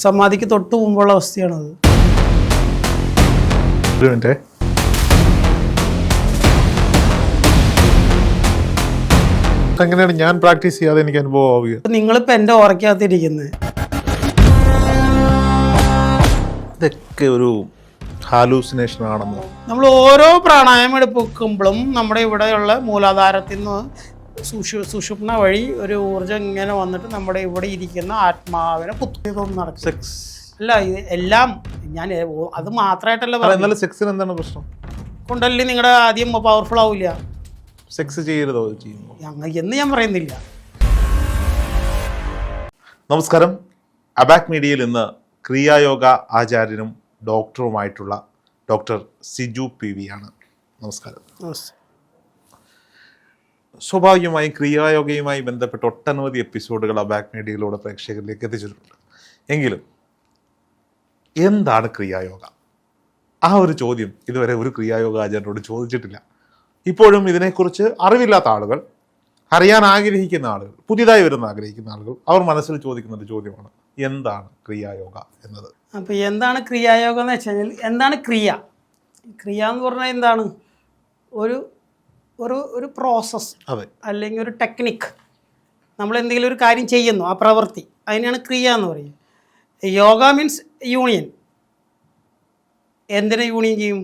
സമാധിക്ക് തൊട്ട് മുമ്പുള്ള അവസ്ഥയാണത്. ഒരു മിനിറ്റ്. എങ്ങനെയാണ് ഞാൻ പ്രാക്ടീസ് ചെയ്യാതെ എനിക്ക് അനുഭവം ആവുക നിങ്ങളിപ്പോൾ എന്റെ ഓറയ്ക്കകത്തിരിക്കുന്നത് ഇതൊക്കെ ഒരു ഹാലൂസിനേഷൻ ആണെന്ന്. നമ്മൾ ഓരോ പ്രാണായാമം എടുക്കുമ്പോഴും നമ്മുടെ ഇവിടെയുള്ള മൂലാധാരത്തിൽ നിന്ന് സുഷു സുഷുപ്ന വഴി ഒരു ഊർജം ഇങ്ങനെ വന്നിട്ട് നമ്മുടെ ഇവിടെ ഇരിക്കുന്ന ആത്മാവിനെ കുത്തിയതൊന്നും നടക്കും സെക്സ് അല്ല ഇത് എല്ലാം ഞാൻ അത് മാത്രമായിട്ടല്ല പറയുന്നത്. എന്നാലും സെക്സിന് എന്താണ് പ്രശ്നം? കൊണ്ടല്ലേ നിങ്ങളുടെ ആദ്യം പവർഫുൾ ആവില്ല. സെക്സ് ചെയ്യരുതോ ചെയ്യുമ്പോൾ എന്ന് ഞാൻ പറയുന്നില്ല. നമസ്കാരം. അബാക് മീഡിയയിൽ ഇന്ന് ക്രിയായോഗ ആചാര്യനും ഡോക്ടറുമായിട്ടുള്ള ഡോക്ടർ സിജു പി വി ആണ്. നമസ്കാരം. സ്വാഭാവികമായും ക്രിയായോഗയുമായി ബന്ധപ്പെട്ട് ഒട്ടനവധി എപ്പിസോഡുകൾ ആ ബാക്ക് മീഡിയയിലൂടെ പ്രേക്ഷകരിലേക്ക് എത്തിച്ചിട്ടുണ്ട്. എങ്കിലും എന്താണ് ക്രിയായോഗ? ആ ഒരു ചോദ്യം ഇതുവരെ ഒരു ക്രിയായോഗ ആചാര്യനോട് ചോദിച്ചിട്ടില്ല. ഇപ്പോഴും ഇതിനെക്കുറിച്ച് അറിവില്ലാത്ത ആളുകൾ അറിയാൻ ആഗ്രഹിക്കുന്ന ആളുകൾ പുതിയതായി വരുന്ന ആഗ്രഹിക്കുന്ന ആളുകൾ അവർ മനസ്സിൽ ചോദിക്കുന്ന ഒരു ചോദ്യമാണ് എന്താണ് ക്രിയായോഗ എന്നത്? അപ്പോൾ എന്താണ് ക്രിയായോഗ എന്ന് വെച്ചാൽ എന്താണ് ക്രിയ? ക്രിയ എന്ന് പറഞ്ഞാൽ എന്താണ്? ഒരു ഒരു ഒരു പ്രോസസ്സ് അല്ലെങ്കിൽ ഒരു ടെക്നിക്ക് നമ്മൾ എന്തെങ്കിലും ഒരു കാര്യം ചെയ്യുന്നു ആ പ്രവൃത്തി അതിനാണ് ക്രിയ എന്ന് പറയുന്നത് യോഗ മീൻസ് യൂണിയൻ എന്തിനെ യൂണിയൻ ചെയ്യും?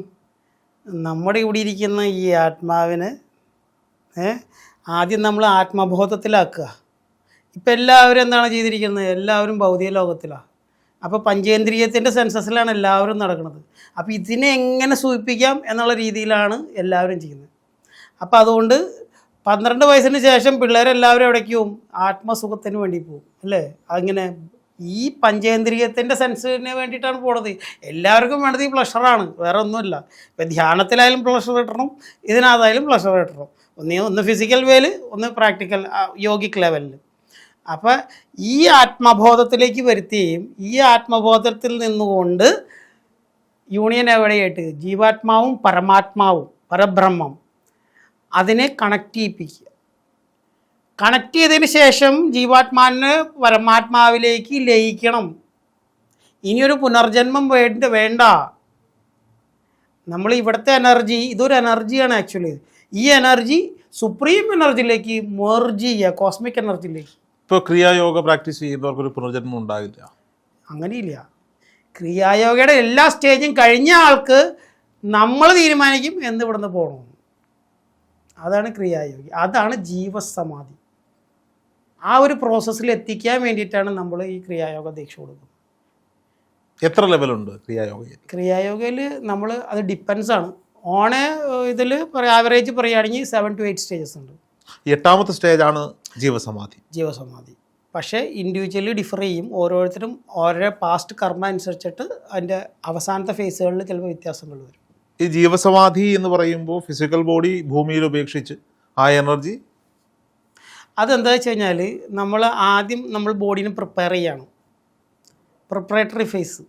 നമ്മുടെ ഇവിടെ ഇരിക്കുന്ന ഈ ആത്മാവിന് ആദ്യം നമ്മൾ ആത്മബോധത്തിലാക്കുക. ഇപ്പം എല്ലാവരും എന്താണ് ചെയ്തിരിക്കുന്നത്? എല്ലാവരും ഭൗതിക ലോകത്തിലാണ് അപ്പോൾ പഞ്ചേന്ദ്രിയത്തിന്റെ സെൻസസിലാണ് എല്ലാവരും നടക്കുന്നത്. അപ്പോൾ ഇതിനെ എങ്ങനെ സൂചിപ്പിക്കാം എന്നുള്ള രീതിയിലാണ് എല്ലാവരും ചെയ്യുന്നത്. അപ്പോൾ അതുകൊണ്ട് പന്ത്രണ്ട് വയസ്സിന് ശേഷം പിള്ളേരെല്ലാവരും എവിടേക്ക് പോവും ആത്മസുഖത്തിന് വേണ്ടി പോവും അല്ലേ? അങ്ങനെ ഈ പഞ്ചേന്ദ്രിയത്തിന്റെ സെൻസിന് വേണ്ടിയിട്ടാണ് പോണത്. എല്ലാവർക്കും വേണ്ടത് ഈ പ്ലഷറാണ് വേറെ ഒന്നുമില്ല. ഇപ്പം ധ്യാനത്തിലായാലും പ്ലഷർ കിട്ടണം ഇതിനകത്തായാലും പ്ലഷർ കിട്ടണം. ഒന്ന് ഒന്ന് ഫിസിക്കൽ വേൽ ഒന്ന് പ്രാക്ടിക്കൽ യോഗിക് ലെവലിൽ അപ്പം ഈ ആത്മബോധത്തിലേക്ക് വരുത്തുകയും ഈ ആത്മബോധത്തിൽ നിന്നുകൊണ്ട് യൂണിയൻ എവിടെയായിട്ട്? ജീവാത്മാവും പരമാത്മാവും പരബ്രഹ്മം. അതിനെ കണക്ട് ചെയ്യിപ്പിക്കുക. കണക്ട് ചെയ്തതിന് ശേഷം ജീവാത്മാവിന് പരമാത്മാവിലേക്ക് ലയിക്കണം. ഇനിയൊരു പുനർജന്മം വേണ്ട വേണ്ട. നമ്മൾ ഇവിടുത്തെ എനർജി ഇതൊരു എനർജിയാണ് ആക്ച്വലി ഈ എനർജി സുപ്രീം എനർജിയിലേക്ക് മെർജ് ചെയ്യുക കോസ്മിക് എനർജിയിലേക്ക് ഇപ്പോൾ ക്രിയായോഗ പ്രാക്ടീസ് ചെയ്യുന്നവർക്ക് ഒരു പുനർജന്മം ഉണ്ടാകില്ല അങ്ങനെയില്ല. ക്രിയായോഗയുടെ എല്ലാ സ്റ്റേജും കഴിഞ്ഞ ആൾക്ക് നമ്മൾ തീരുമാനിക്കും എന്ത് ഇവിടുന്ന് പോകണം അതാണ് ക്രിയായോഗി. അതാണ് ജീവസമാധി. ആ ഒരു പ്രോസസ്സിൽ എത്തിക്കാൻ വേണ്ടിയിട്ടാണ് നമ്മൾ ഈ ക്രിയായോഗ ദീക്ഷ കൊടുക്കുന്നത്. എത്ര ലെവലുണ്ട് ക്രിയായോഗയിൽ? ക്രിയായോഗയിൽ നമ്മൾ അത് ഡിപ്പെൻസ് ആണ്. ഓണ ഇതിൽ ആവറേജ് പറയുകയാണെങ്കിൽ സെവൻ ടു എയ്റ്റ് സ്റ്റേജസ് ഉണ്ട്. എട്ടാമത്തെ സ്റ്റേജ് ആണ് ജീവസമാധി. ജീവസമാധി. പക്ഷേ ഇൻഡിവിജ്വലി ഡിഫർ ചെയ്യും. ഓരോരുത്തരും ഓരോ പാസ്റ്റ് കർമ്മ അനുസരിച്ചിട്ട് അതിന്റെ അവസാനത്തെ ഫേസുകളിൽ ചിലപ്പോൾ വ്യത്യാസങ്ങൾ വരും. ഈ ജീവസമാധി എന്ന് പറയുമ്പോൾ ഫിസിക്കൽ ബോഡി ഭൂമിയിൽ ഉപേക്ഷിച്ച് ആ എനർജി അതെന്താ വെച്ച് കഴിഞ്ഞാൽ നമ്മൾ ആദ്യം നമ്മൾ ബോഡീനെ പ്രിപ്പയർ ചെയ്യണം. പ്രിപ്പറേറ്ററി ഫേസ്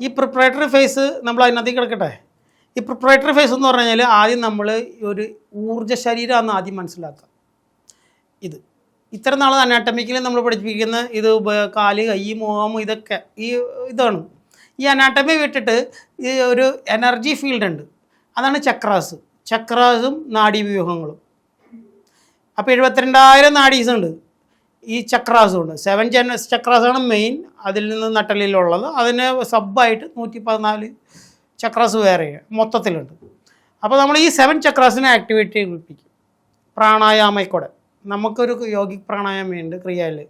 ഈ പ്രിപ്പറേറ്ററി ഫേസ് നമ്മൾ അതിനകത്തേക്ക് കിടക്കട്ടെ. ഈ പ്രിപ്പറേറ്ററി ഫേസ് എന്ന് പറഞ്ഞു കഴിഞ്ഞാൽ ആദ്യം നമ്മൾ ഒരു ഊർജ ശരീരമാണ് ആദ്യം മനസ്സിലാക്കുക. ഇത്. ഇത്ര നാൾ അനാട്ടമിക്കലി നമ്മൾ പഠിപ്പിക്കുന്ന ഇത് കാൽ കൈ മുഖം ഇതൊക്കെ ഈ ഇതാണ്. ഈ അനാട്ടമി വിട്ടിട്ട് ഈ ഒരു എനർജി ഫീൽഡ് ഉണ്ട്. അതാണ് ചക്രാസ് ചക്രാസും നാഡീവ്യൂഹങ്ങളും. അപ്പോൾ എഴുപത്തിരണ്ടായിരം നാഡീസ് ഉണ്ട്. ഈ ചക്രാസും ഉണ്ട്. സെവൻ ജന ചക്രാസാണ് മെയിൻ അതിൽ നിന്ന് നട്ടലിലുള്ളത് അതിന് സബായിട്ട് നൂറ്റി പതിനാല് ചക്രാസ് വേറെ മൊത്തത്തിലുണ്ട്. അപ്പോൾ നമ്മൾ ഈ സെവൻ ചക്രാസിനെ ആക്ടിവേറ്റ് ചെയ്യിപ്പിക്കും. പ്രാണായാമയിൽ നമുക്കൊരു യോഗിക് പ്രാണായാമയുണ്ട് ക്രിയയിൽ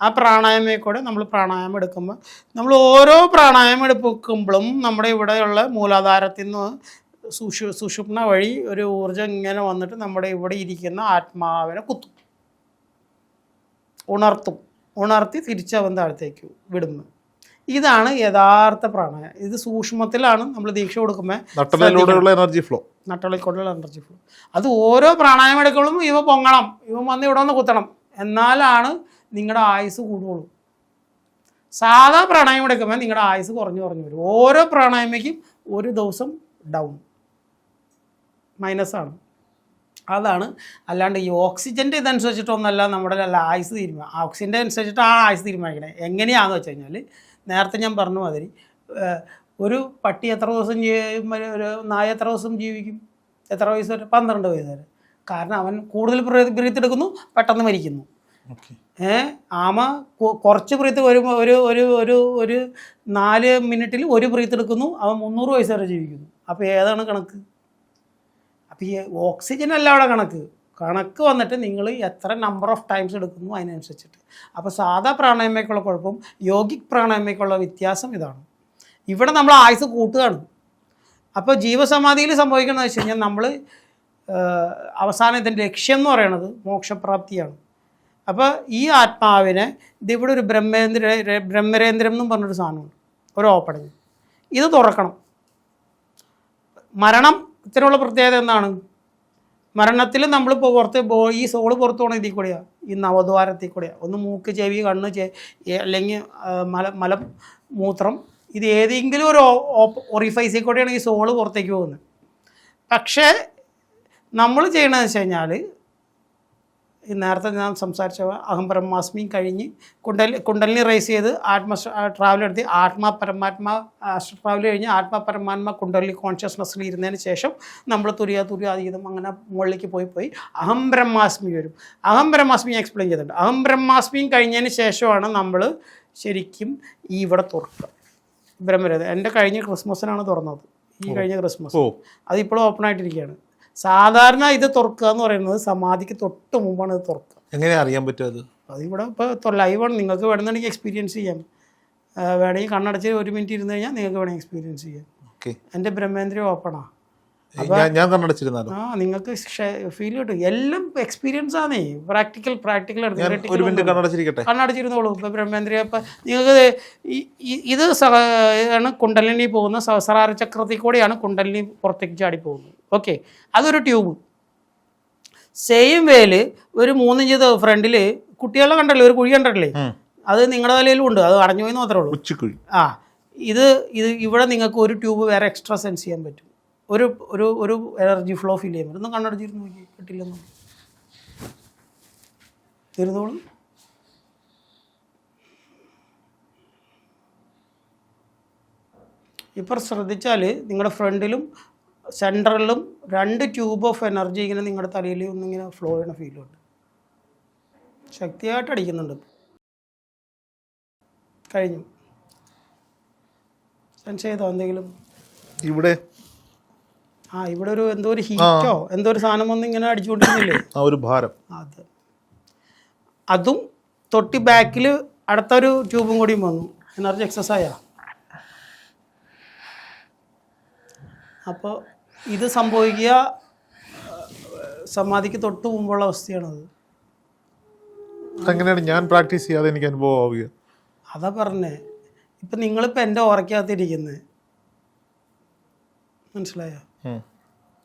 ആ പ്രാണായാമയിൽ കൂടെ നമ്മൾ പ്രാണായാമം എടുക്കുമ്പോൾ നമ്മൾ ഓരോ പ്രാണായാമം എടുക്കുമ്പോഴും നമ്മുടെ ഇവിടെയുള്ള മൂലാധാരത്തിൽ നിന്ന് സുഷു സുഷുപ്ന വഴി ഒരു ഊർജം ഇങ്ങനെ വന്നിട്ട് നമ്മുടെ ഇവിടെ ഇരിക്കുന്ന ആത്മാവിനെ കുത്തും. ഉണർത്തും. ഉണർത്തി തിരിച്ചവൻ താഴത്തേക്ക് വിടുന്നു. ഇതാണ് യഥാർത്ഥ പ്രാണായാമം. ഇത് സൂക്ഷ്മത്തിലാണ് നമ്മൾ ദീക്ഷ കൊടുക്കുമ്പോൾ എനർജി ഫ്ലോ നട്ടളിക്കൊണ്ടുള്ള എനർജി ഫ്ലോ അത് ഓരോ പ്രാണായാമം എടുക്കുമ്പോഴും ഇവ പൊങ്ങണം. ഇവ വന്ന് ഇവിടെ വന്ന് കുത്തണം. എന്നാലാണ് നിങ്ങളുടെ ആയുസ് കൂടുകയുള്ളൂ സാധാ പ്രാണായാമം എടുക്കുമ്പോൾ നിങ്ങളുടെ ആയുസ് കുറഞ്ഞു കുറഞ്ഞു വരും. ഓരോ പ്രാണായാമയ്ക്കും ഒരു ദിവസം ഡൗൺ മൈനസ് ആണ്. അതാണ്. അല്ലാണ്ട് ഈ ഓക്സിജന്റെ ഇതനുസരിച്ചിട്ടൊന്നല്ല നമ്മുടെ ആയുസ് തീരുമാനം ഓക്സിജന്റെ അനുസരിച്ചിട്ട് ആ ആയുസ് തീരുമാനിക്കണേ. എങ്ങനെയാണെന്ന് വെച്ച് കഴിഞ്ഞാൽ നേരത്തെ ഞാൻ പറഞ്ഞ മാതിരി ഒരു പട്ടി എത്ര ദിവസം ഒരു നായ എത്ര ദിവസം ജീവിക്കും? എത്ര വയസ്സ് വരെ? പന്ത്രണ്ട് വയസ്സ് വരെ. കാരണം അവൻ കൂടുതൽ ബ്രീത്ത് എടുക്കുന്നു പെട്ടെന്ന് മരിക്കുന്നു. ഏ? ആമ കുറച്ച് പ്രീത്ത് വരുമ്പോൾ ഒരു ഒരു ഒരു ഒരു നാല് മിനിറ്റിൽ ഒരു പ്രീത്ത് എടുക്കുന്നു. അവൻ മുന്നൂറ് വയസ്സ് വരെ ജീവിക്കുന്നു. അപ്പോൾ ഏതാണ് കണക്ക്? അപ്പോൾ ഈ ഓക്സിജൻ അല്ല അവിടെ കണക്ക്. കണക്ക് വന്നിട്ട് നിങ്ങൾ എത്ര നമ്പർ ഓഫ് ടൈംസ് എടുക്കുന്നു അതിനനുസരിച്ചിട്ട്. അപ്പോൾ സാധാ പ്രാണായാമയ്ക്കുള്ള കുഴപ്പം യോഗിക് പ്രാണായാമയ്ക്കുള്ള വ്യത്യാസം ഇതാണ്. ഇവിടെ നമ്മൾ ആയുസ് കൂട്ടുകയാണ്. അപ്പോൾ ജീവസമാധിയിൽ സംഭവിക്കുന്നത് വെച്ച് കഴിഞ്ഞാൽ നമ്മൾ അവസാനം ഇതിന്റെ ലക്ഷ്യം എന്ന് പറയുന്നത് മോക്ഷപ്രാപ്തിയാണ്. അപ്പോൾ ഈ ആത്മാവിനെ ഇതിവിടെ ഒരു ബ്രഹ്മേന്ദ്ര ബ്രഹ്മരേന്ദ്രം എന്നും പറഞ്ഞൊരു സാധനമുണ്ട്. ഒരു ഓപ്പണിങ് ഇത് തുറക്കണം. മരണം മരണത്തിനുള്ള പ്രത്യേകത എന്താണ്? മരണത്തിൽ നമ്മളിപ്പോൾ പുറത്ത് ബോ- ഈ സോൾ പുറത്തു പോകണം ഇതിൽ കൂടെയാണ് ഈ നവദ്വാരത്തിൽ കൂടെയാണ് ഒന്ന് മൂക്ക് ചെവി കണ്ണ് ചെ അല്ലെങ്കിൽ മല മല മൂത്രം. ഇത് ഏതെങ്കിലും ഒരു ഒറിഫൈസിൽ കൂടെയാണ് ഈ സോൾ പുറത്തേക്ക് പോകുന്നത്. പക്ഷേ നമ്മൾ ചെയ്യണമെന്ന് വെച്ച് കഴിഞ്ഞാൽ നേരത്തെ ഞാൻ സംസാരിച്ച അഹം ബ്രഹ്മാസ്മി കഴിഞ്ഞ് കുണ്ടൽ കുണ്ടലിനി റൈസ് ചെയ്ത് ആത്മ ട്രാവൽ എടുത്ത് ആത്മാ പരമാത്മ ട്രാവൽ കഴിഞ്ഞ് ആത്മാ പരമാത്മ കുണ്ടലിനി കോൺഷ്യസ്നെസ്സിൽ ഇരുന്നതിന് ശേഷം നമ്മൾ തുര്യ തുര്യാതീതം അങ്ങനെ മുകളിലേക്ക് പോയി പോയി അഹം ബ്രഹ്മാസ്മി വരും. അഹം ബ്രഹ്മാസ്മി ഞാൻ എക്സ്പ്ലെയിൻ ചെയ്തിട്ടുണ്ട്. അഹം ബ്രഹ്മാസ്മിയും കഴിഞ്ഞതിന് ശേഷമാണ് നമ്മൾ ശരിക്കും ഈ ഇവിടെ തുറക്കുക. ബ്രഹ്മരഥ എന്റെ കഴിഞ്ഞ ക്രിസ്മസിനാണ് തുറന്നത്. ഈ കഴിഞ്ഞ ക്രിസ്മസ്. അതിപ്പോഴും ഓപ്പൺ ആയിട്ടിരിക്കുകയാണ്. സാധാരണ ഇത് തുറക്കുക എന്ന് പറയുന്നത് സമാധിക്ക് തൊട്ട് മുമ്പാണ് ഇത് തുറക്കുക. എങ്ങനെയാണ് അറിയാൻ പറ്റും അത്? അതിവിടെ ഇപ്പോൾ ലൈവാണ് നിങ്ങൾക്ക് വേണമെന്നുണ്ടെങ്കിൽ എക്സ്പീരിയൻസ് ചെയ്യാം. വേണമെങ്കിൽ കണ്ണടച്ച് ഒരു മിനിറ്റ് ഇരുന്ന് കഴിഞ്ഞാൽ നിങ്ങൾക്ക് വേണമെങ്കിൽ എക്സ്പീരിയൻസ് ചെയ്യാം. ഓക്കെ എന്റെ ബ്രഹ്മേന്ദ്രി ഓപ്പണാണ് ഞാൻ കണ്ണടച്ചിരുന്നാലോ? ആ നിങ്ങൾക്ക് ഫീൽ കിട്ടും. എല്ലാം എക്സ്പീരിയൻസ് ആണേ. പ്രാക്ടിക്കൽ പ്രാക്ടിക്കൽ ഞാൻ ഒരു മിനിറ്റ് കണ്ണടച്ചിരിക്കട്ടെ? കണ്ണടച്ചിരുന്നോളൂ. ഇപ്പോൾ ബ്രഹ്മേന്ദ്രിയ ഇപ്പം നിങ്ങൾക്ക് ഇത് ആണ് കുണ്ടലിനി പോകുന്ന സഹസ്രാര ചക്രത്തിൽ കൂടെയാണ് കുണ്ടലിനി പുറത്തേക്ക് ചാടി പോകുന്നത്. ഓക്കെ അതൊരു ട്യൂബ് സെയിം വേൽ ഒരു മൂന്നിഞ്ച് ഫ്രണ്ടിൽ കുട്ടികളെ കണ്ടല്ലേ? ഒരു കുഴി കണ്ടല്ലേ അത് നിങ്ങളുടെ തലയിലും ഉണ്ട്. അത് അടഞ്ഞു പോയി മാത്രമേ ഉള്ളൂ. ഉച്ചക്കുഴി. ആ ഇത് ഇത് ഇവിടെ നിങ്ങൾക്ക് ഒരു ട്യൂബ് വേറെ എക്സ്ട്രാ സെൻസ് ചെയ്യാൻ പറ്റും. ഒരു ഒരു ഒരു എനർജി ഫ്ലോ ഫീൽ ചെയ്യാൻ പറ്റും. ഒന്നും കണ്ണടച്ചിരുന്ന് നോക്കി കിട്ടില്ലെന്നു ഇരുന്നോളൂ ഇപ്പം ശ്രദ്ധിച്ചാൽ നിങ്ങളുടെ ഫ്രണ്ടിലും സെൻട്രലിലും രണ്ട് ട്യൂബ് ഓഫ് എനർജി ഇങ്ങനെ നിങ്ങളുടെ തലയിൽ ഒന്നിങ്ങനെ ഫ്ലോ ചെയ്യണ ഫീലുണ്ട് ശക്തിയായിട്ട് അടിക്കുന്നുണ്ട്. കഴിഞ്ഞു. സെൻസ് ചെയ്തോ എന്തെങ്കിലും? ഇവിടെ ആ ഇവിടെ ഒരു എന്തോ ഒരു ഹീറ്റോ എന്തോ ഒരു സാധനം വന്ന് ഇങ്ങനെ അടിച്ചുകൊണ്ടിരുന്നില്ലേ? ആ ഒരു ഭാരം. അത്. അതും തൊട്ടി ബാക്കിൽ അടുത്തൊരു ട്യൂബും കൂടിയും വന്നു. എനർജി എക്സസ് ആയ അപ്പോൾ ഇത് സംഭവിക്കുക സമാധിക്ക് തൊട്ട് മുമ്പുള്ള അവസ്ഥയാണത്. അങ്ങനെയാണ് ഞാൻ പ്രാക്ടീസ് ചെയ്യാതെ എനിക്ക് അനുഭവം ആവുക അതാ പറഞ്ഞേ. ഇപ്പം നിങ്ങളിപ്പോൾ എന്റെ ഓർക്കകത്തിരിക്കുന്നത് മനസ്സിലായോ.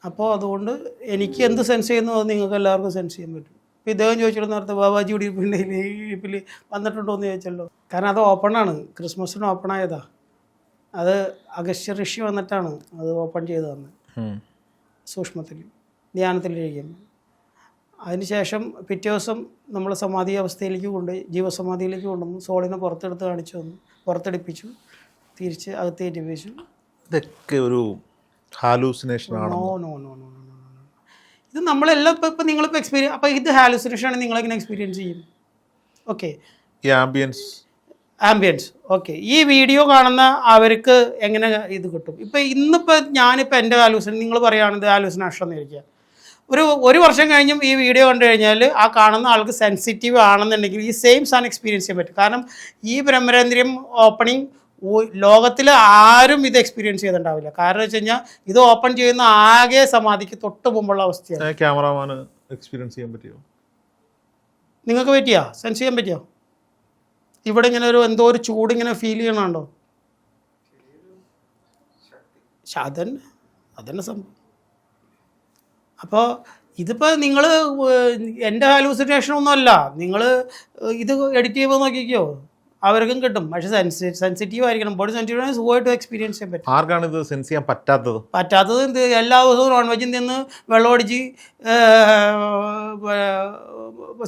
അപ്പോൾ അതുകൊണ്ട് എനിക്ക് എന്ത് സെൻസ് ചെയ്യുന്നു അത് നിങ്ങൾക്ക് എല്ലാവർക്കും സെൻസ് ചെയ്യാൻ പറ്റും. ഇപ്പോൾ ഇദ്ദേഹം ചോദിച്ചിട്ട് നേരത്തെ ബാബാജി ഇവിടെ ഇരിപ്പിൽ വന്നിട്ടുണ്ടോ എന്ന് ചോദിച്ചല്ലോ. കാരണം അത് ഓപ്പണാണ് ക്രിസ്മസിന് ഓപ്പൺ ആയതാ. അത് അഗസ്ത്യ ഋഷി വന്നിട്ടാണ് അത് ഓപ്പൺ ചെയ്ത് തന്നെ. സൂക്ഷ്മത്തിൽ ധ്യാനത്തിലിരിക്കുമ്പോൾ അതിനുശേഷം പിറ്റേ ദിവസം നമ്മൾ സമാധി അവസ്ഥയിലേക്ക് കൊണ്ട് ജീവസമാധിയിലേക്ക് കൊണ്ടുവന്നു സോളിനെ പുറത്തെടുത്ത് കാണിച്ചു വന്നു പുറത്തെടുപ്പിച്ചു. തിരിച്ച് അകത്തേറ്റിപ്പിച്ചു ഇതൊക്കെ ഒരു ഹാലൂസിനേഷൻ ആണോ നോ നോ നോ ഇത് നമ്മളെല്ലാം ഇപ്പോൾ ഇപ്പം നിങ്ങളിപ്പോൾ എക്സ്പീരിയൻസ് അപ്പോൾ ഇത് ഹാലൂസിനേഷൻ ആണ് നിങ്ങളെങ്ങനെ എക്സ്പീരിയൻസ് ചെയ്യും. ഓക്കെ ഈ ആംബിയൻസ് ആംബിയൻസ് ഓക്കെ ഈ വീഡിയോ കാണുന്ന അവർക്ക് എങ്ങനെ ഇത് കിട്ടും? ഇപ്പം ഇന്നിപ്പോൾ ഞാനിപ്പോൾ എന്റെ ഹാലൂസിൻ നിങ്ങൾ പറയുകയാണെങ്കിൽ ഹാലൂസിനേഷൻ എന്ന് ചോദിക്കുക ഒരു ഒരു വർഷം കഴിഞ്ഞും ഈ വീഡിയോ കണ്ടു കഴിഞ്ഞാൽ ആ കാണുന്ന ആൾക്ക് സെൻസിറ്റീവ് ആണെന്നുണ്ടെങ്കിൽ ഈ സെയിം സാധനം എക്സ്പീരിയൻസ് ചെയ്യാൻ പറ്റും. കാരണം ഈ ബ്രഹ്മരേന്ദ്രിയം ഓപ്പണിംഗ് ലോകത്തിൽ ആരും ഇത് എക്സ്പീരിയൻസ് ചെയ്തിട്ടുണ്ടാവില്ല. കാരണം വെച്ച് കഴിഞ്ഞാൽ ഇത് ഓപ്പൺ ചെയ്യുന്ന ആകെ സമാധിക്ക് തൊട്ട് മുമ്പുള്ള അവസ്ഥയാണ്. ക്യാമറമാൻ എക്സ്പീരിയൻസ് ചെയ്യാൻ പറ്റിയോ? നിങ്ങൾക്ക് പറ്റിയോ? സെൻസ് ചെയ്യാൻ പറ്റിയോ? ഇവിടെ ഇങ്ങനെ ഒരു എന്തോ ഒരു ചൂട് ഇങ്ങനെ ഫീൽ ചെയ്യണുണ്ടോ? അതന്നെ അതന്നെ സംഭവം. അപ്പോൾ ഇതിപ്പോൾ നിങ്ങൾ എന്റെ ഹാലൂസിനേഷൻ ഒന്നുമല്ല നിങ്ങൾ ഇത് എഡിറ്റ് ചെയ്യുമ്പോൾ നോക്കിക്കോ. അവർക്കും കിട്ടും. പക്ഷെ സെൻസിറ്റീവ് ആയിരിക്കണം. ബോഡി സെൻസിറ്റീവ് സുഖമായിട്ട് എക്സ്പീരിയൻസ് ചെയ്യാൻ പറ്റും. ആർക്കാണ് ഇത് സെൻസ് ചെയ്യാൻ പറ്റാത്തത്? പറ്റാത്തത് എന്ത്? എല്ലാ ദിവസവും നോൺ വെജിൽ നിന്ന് വെള്ളമടിച്ച്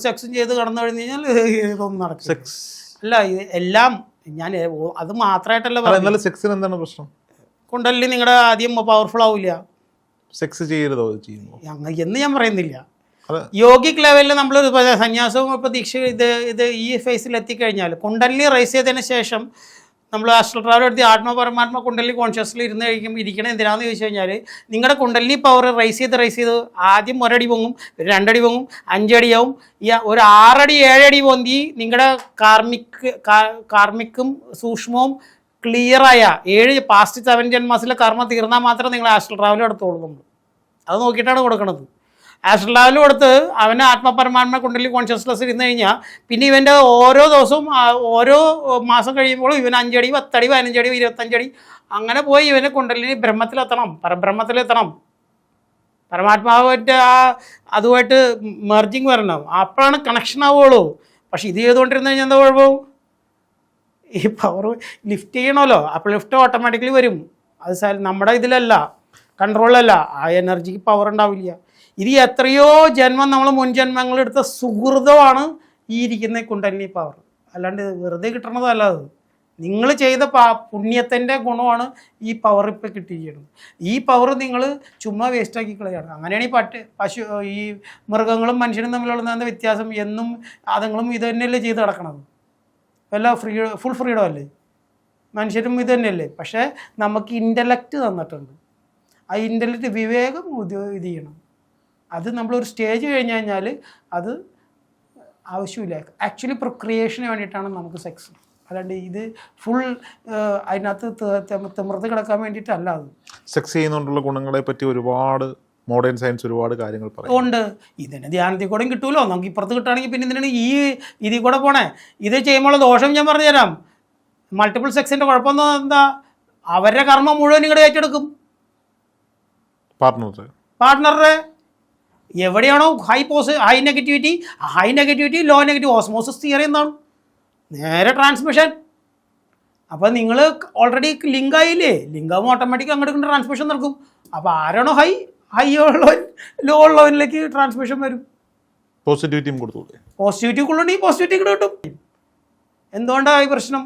സെക്സും ചെയ്ത് കടന്നു കഴിഞ്ഞ് കഴിഞ്ഞാൽ ഇതൊന്നും നടക്കും സെക്സ് അല്ല ഇത് എല്ലാം ഞാൻ അത് മാത്രമായിട്ടല്ല സെക്സിന് എന്താണ് പ്രശ്നം? കൊണ്ടല്ലേ നിങ്ങളുടെ ആദ്യം പവർഫുൾ ആവില്ല സെക്സ് ചെയ്യരുതോ ചെയ്യുമ്പോൾ എന്ന് ഞാൻ പറയുന്നില്ല. യോഗിക് ലെവലിൽ നമ്മൾ സന്യാസവും ഇപ്പോൾ ദീക്ഷ ഇത് ഇത് ഈ ഫേസിൽ എത്തിക്കഴിഞ്ഞാൽ കുണ്ടലിനി റൈസ് ചെയ്തതിന് ശേഷം നമ്മൾ ആസ്ട്രൽ ട്രാവൽ എടുത്ത് ആത്മ പരമാത്മ കുണ്ടലിനി കോൺഷ്യസിൽ ഇരുന്ന് കഴിക്കും ഇരിക്കണം എന്തിനാന്ന് ചോദിച്ചു കഴിഞ്ഞാൽ നിങ്ങളുടെ കുണ്ടലിനി പവർ റൈസ് ചെയ്ത് റൈസ് ചെയ്ത് ആദ്യം ഒരടി പൊങ്ങും രണ്ടടി പൊങ്ങും അഞ്ചടിയാവും. ഈ ഒരു ആറടി ഏഴടി പൊന്തി നിങ്ങളുടെ കാർമിക് കാർമിക്കും സൂക്ഷ്മവും ക്ലിയറായ ഏഴ് പാസ്റ്റ് സെവൻ ജന്മാസിലെ കർമ്മ തീർന്നാൽ മാത്രമേ നിങ്ങൾ ആസ്ട്രൽ ട്രാവൽ എടുത്തോളുന്നുള്ളൂ. അത് നോക്കിയിട്ടാണ് കൊടുക്കുന്നത് ആസ്ട്രൽ ലെവൽ കൊടുത്ത് അവന് ആത്മപരമാത്മ കുണ്ടലി കോൺഷ്യസ്നെസ് ഇരുന്ന് കഴിഞ്ഞാൽ പിന്നെ ഇവന്റെ ഓരോ ദിവസവും ഓരോ മാസം കഴിയുമ്പോഴും ഇവൻ അഞ്ചടി പത്തടി പതിനഞ്ചടി ഇരുപത്തഞ്ചടി അങ്ങനെ പോയി ഇവനെ കുണ്ടലിനി ബ്രഹ്മത്തിലെത്തണം പരബ്രഹ്മത്തിലെത്തണം. പരമാത്മാവായിട്ട് ആ അതുമായിട്ട് മെർജിങ് വരണം. അപ്പോഴാണ് കണക്ഷൻ ആവുള്ളൂ. പക്ഷെ ഇത് ചെയ്തുകൊണ്ടിരുന്ന് കഴിഞ്ഞാൽ എന്താ കുഴപ്പം? ഈ പവർ ലിഫ്റ്റ് ചെയ്യണമല്ലോ. അപ്പോൾ ലിഫ്റ്റ് ഓട്ടോമാറ്റിക്കലി വരും. അത് നമ്മുടെ ഇതിലല്ല കൺട്രോളല്ല ആ എനർജിക്ക് പവർ ഉണ്ടാവില്ല. ഇത് എത്രയോ ജന്മം നമ്മൾ മുൻ ജന്മങ്ങൾ എടുത്ത സുഹൃതമാണ് ഈ ഇരിക്കുന്ന കുണ്ടലിനി പവർ. അല്ലാണ്ട് വെറുതെ കിട്ടണതല്ല അത്. നിങ്ങൾ ചെയ്ത പാ പുണ്യത്തിന്റെ ഗുണമാണ് ഈ പവർ ഇപ്പോൾ കിട്ടിയിരിക്കുന്നത്. ഈ പവർ നിങ്ങൾ ചുമ്മാ വേസ്റ്റാക്കി കളയാണ്. അങ്ങനെയാണ് ഈ പട്ട് പശു ഈ മൃഗങ്ങളും മനുഷ്യനും തമ്മിലുള്ള വ്യത്യാസം? എന്നും അതുങ്ങളും ഇത് തന്നെയല്ലേ ചെയ്ത് നടക്കണത്. എല്ലാം ഫ്രീ ഫുൾ ഫ്രീഡം അല്ലേ? മനുഷ്യരും ഇത് തന്നെയല്ലേ? പക്ഷേ നമുക്ക് ഇന്റലക്റ്റ് തന്നിട്ടുണ്ട്. ആ ഇന്റലക്റ്റ് വിവേകം ഇത് ചെയ്യണം. അത് നമ്മളൊരു സ്റ്റേജ് കഴിഞ്ഞ് കഴിഞ്ഞാൽ അത് ആവശ്യമില്ല. ആക്ച്വലി പ്രൊക്രിയേഷന് വേണ്ടിയിട്ടാണ് നമുക്ക് സെക്സ് അല്ലാണ്ട് ഇത് ഫുൾ അതിനകത്ത് തിമർത്ത് കിടക്കാൻ വേണ്ടിയിട്ടല്ല അത്. സെക്സ് ചെയ്യുന്നതുകൊണ്ടുള്ള ഗുണങ്ങളെ പറ്റി ഒരുപാട് മോഡേൺ സയൻസ് ഒരുപാട് കാര്യങ്ങൾ പറയും. ഉണ്ട്. ഇതിന് ധ്യാനത്തിൽ കൂടെയും കിട്ടുമല്ലോ നമുക്ക് ഇപ്പുറത്ത് കിട്ടുകയാണെങ്കിൽ പിന്നെ ഇതിനാണ് ഈ ഇതിൽ കൂടെ പോണേ? ഇത് ചെയ്യുമ്പോഴുള്ള ദോഷം ഞാൻ പറഞ്ഞുതരാം. മൾട്ടിപ്പിൾ സെക്സിന്റെ കുഴപ്പം എന്താ? അവരുടെ കർമ്മം മുഴുവൻ ഇങ്ങോട്ട് ഏറ്റെടുക്കും. പാർട്ട്ണർ പാർട്ട്ണറുടെ എവിടെയാണോ high pose high negativity high negativity low negative osmosis theory എന്താണ്? നേരെ ട്രാൻസ്മിഷൻ അപ്പോൾ നിങ്ങൾ ഓൾറെഡി ലിങ്ക് ആയില്ലേ? ലിങ്ക് ആകുമ്പോൾ ഓട്ടോമാറ്റിക് അങ്ങോട്ട് ട്രാൻസ്മിഷൻ നടക്കും. അപ്പോൾ ആരാണോ ഹൈ ഹൈ ഉള്ളവൻ ലോ ഉള്ളവനിലേക്ക് ട്രാൻസ്മിഷൻ വരും. പോസിറ്റിവിറ്റിയും കൊടുത്തൂടെ പോസിറ്റിവിറ്റി കൊള്ളുണ്ടെങ്കിൽ പോസിറ്റിവിറ്റി കിട്ടും. എന്തുകൊണ്ടാണ് ഈ പ്രശ്നം?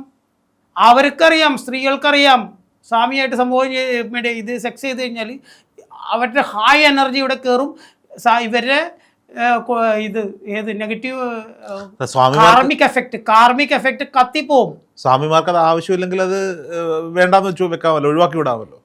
അവർക്കറിയാം സ്ത്രീകൾക്കറിയാം സ്വാമിയായിട്ട് സംഭവം ഇത് സെക്സ് ചെയ്ത് കഴിഞ്ഞാൽ അവരുടെ ഹായ് എനർജി ഇവിടെ കയറും ഇവരുടെ ഇത് ഏത് negative karmic effect karmic effect കത്തിപ്പോവും. സ്വാമിമാർക്ക് അത് ആവശ്യമില്ലെങ്കിൽ അത് വേണ്ടാന്ന് വെച്ചു വെക്കാമല്ലോ ഒഴിവാക്കി വിടാമല്ലോ.